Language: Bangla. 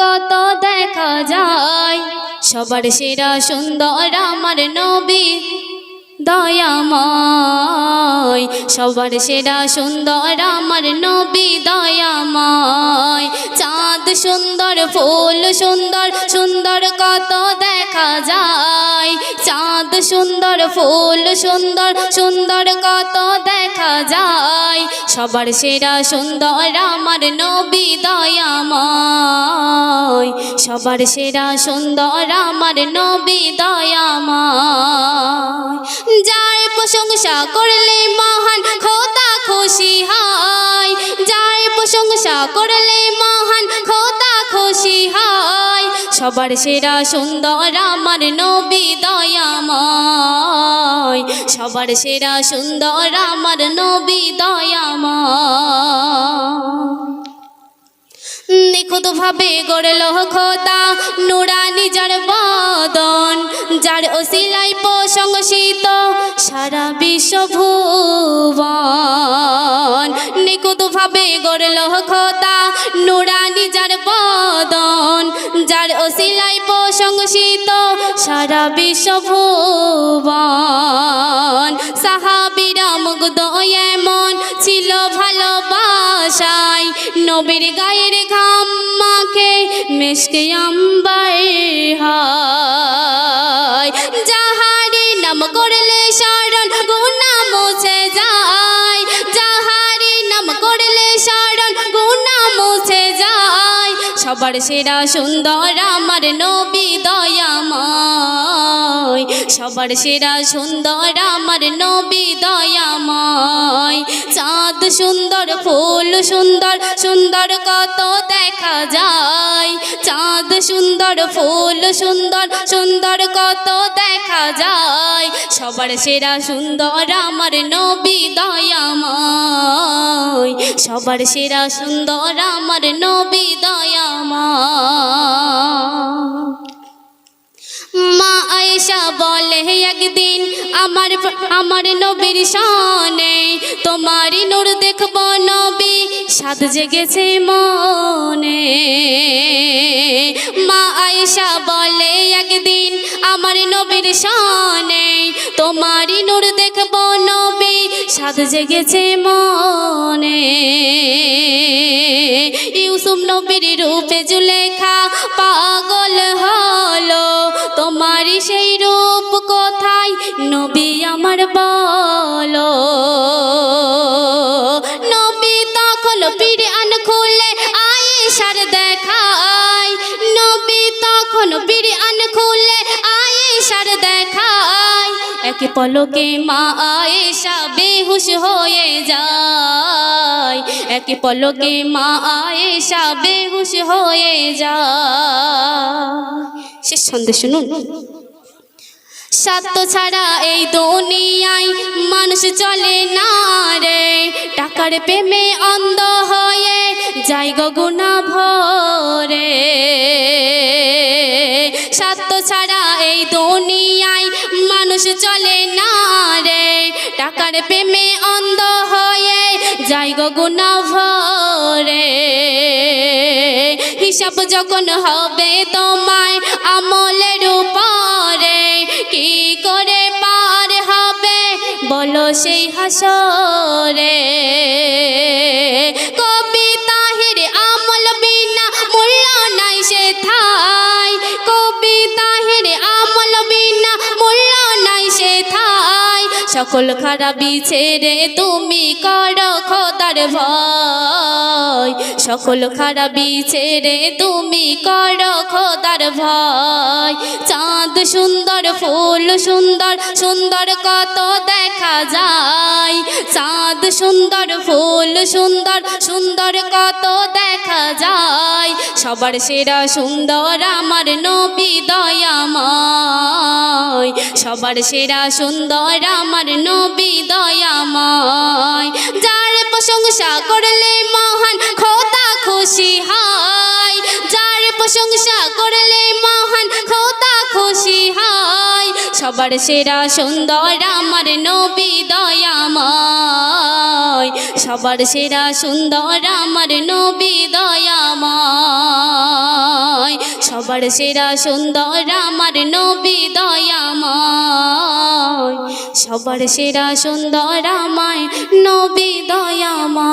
কত দেখা যায়, সবার সেরা সুন্দর আমার নবী, দয়াময়। সবার সেরা সুন্দর আমার নবী, দয়াময়। চাঁদ সুন্দর, ফুল সুন্দর সুন্দর কত দেখা যায়। চাঁদ সুন্দর, ফুল সুন্দর সুন্দর কত দেখা যায়। সবার সেরা সুন্দর আমার নবী সবার সেরা সুন্দর, আমার নবী দয়াময়। যার প্রশংসা করলে মহান, খোদা খুশি হয়। যার প্রশংসা করলে মহান, খোদা খুশি হয়। সবার সেরা সুন্দর, আমার নবী দয়াময়। সবার সেরা সুন্দর, আমার নবী দয়াময়। নিখুঁত ভাবে গড়ল খোদা, নুরানি যার বদন, যার ওসিলাই প্রশংসিত সারা বিশ্বভুবন নিখুঁত ভাবে গড়ল খোদা, নুরানি যার বদন, যার ওসিলাই প্রশংসিত সারা বিশ্বভুবন সাহাবিরা মুগ্ধ এমন, ছিল ভালোবাসায়। নবীর গায়ের ঘাম মাখে মেশকে আম্বার হয়। নাম করলে শরণ গুনা মুছে যায়। যাহারি নাম করলে শরণ গুনা মুছে যায়। সবার সেরা সুন্দর আমার নবী দয়াময়। সবার সেরা সুন্দর আমার নবী দয়াময়। চাঁদ সুন্দর ফুল সুন্দর সুন্দর কত দেখা যায়। চাঁদ সুন্দর, ফুল সুন্দর সুন্দর কত দেখা যায়। সবার সেরা সুন্দর আমার নবী দয়াময়। সবার সেরা সুন্দর আমার নবী দয়াময়। মা আয়েশা বলে, একদিন আমার আমার নবীর শানে তোমার নূর দেখব সাদ জেগেছে মনে। মা আয়েশা বলে, একদিন আমার নবীর শানে তোমারই নূর দেখব নবী। সাদ জেগেছে মনে। ইউসুফ নবীর রূপে জুলেখা পাগল হলো। তোমারই সেই রূপ কোথায়? ফিরে আন খুলে আয়েশার দেখায়। নবী তখন ফিরে আন খুলে আয়েশার দেখায়। এক পলকে মা আয়েশা বেহুশ হয়ে যায়। এক পলকে মা আয়েশা বেহুশ হয়ে যায়। শেষ সন্দেশ শুনুন। সত্য ছাড়া এই দুনিয়ায় মানুষ চলে না রে। টাকার প্রেমে অন্ধ হয়ে যাই গগুনা ভরে সত্য ছাড়া এই দুনিয়ায় মানুষ চলে না রে। টাকার প্রেমে অন্ধ হয়ে যাই গগুনা ভরে হিসাব যখন হবে তোমায় আমলের উপরে, কি করে পার হবে বলো সেই হাসরে। সকল খারাপি ছেড়ে তুমি করো খোদার ভয়। সকল খারাপি ছেড়ে তুমি করো খোদার ভয়। চাঁদ সুন্দর, ফুল সুন্দর সুন্দর কত দেখা যায়। চাঁদ সুন্দর, ফুল সুন্দর সুন্দর কত দেখা যায়। সবার সেরা সুন্দর আমার নবী দয়াময়। সবার সেরা সুন্দর, আমার নবী দয়াময়। যার প্রশংসা করলে মহান, খোদা খুশি হয়। যার প্রশংসা করলে মহান, খোদা খুশি হয়। সবার সেরা সুন্দর, আমার নবী দয়াময়। সবার সেরা সুন্দর, আমার নবী দয়াময়। সবার সেরা সুন্দর, আমার নবী আমায় সবার সেরা সুন্দর আমায় নবী দয়ামা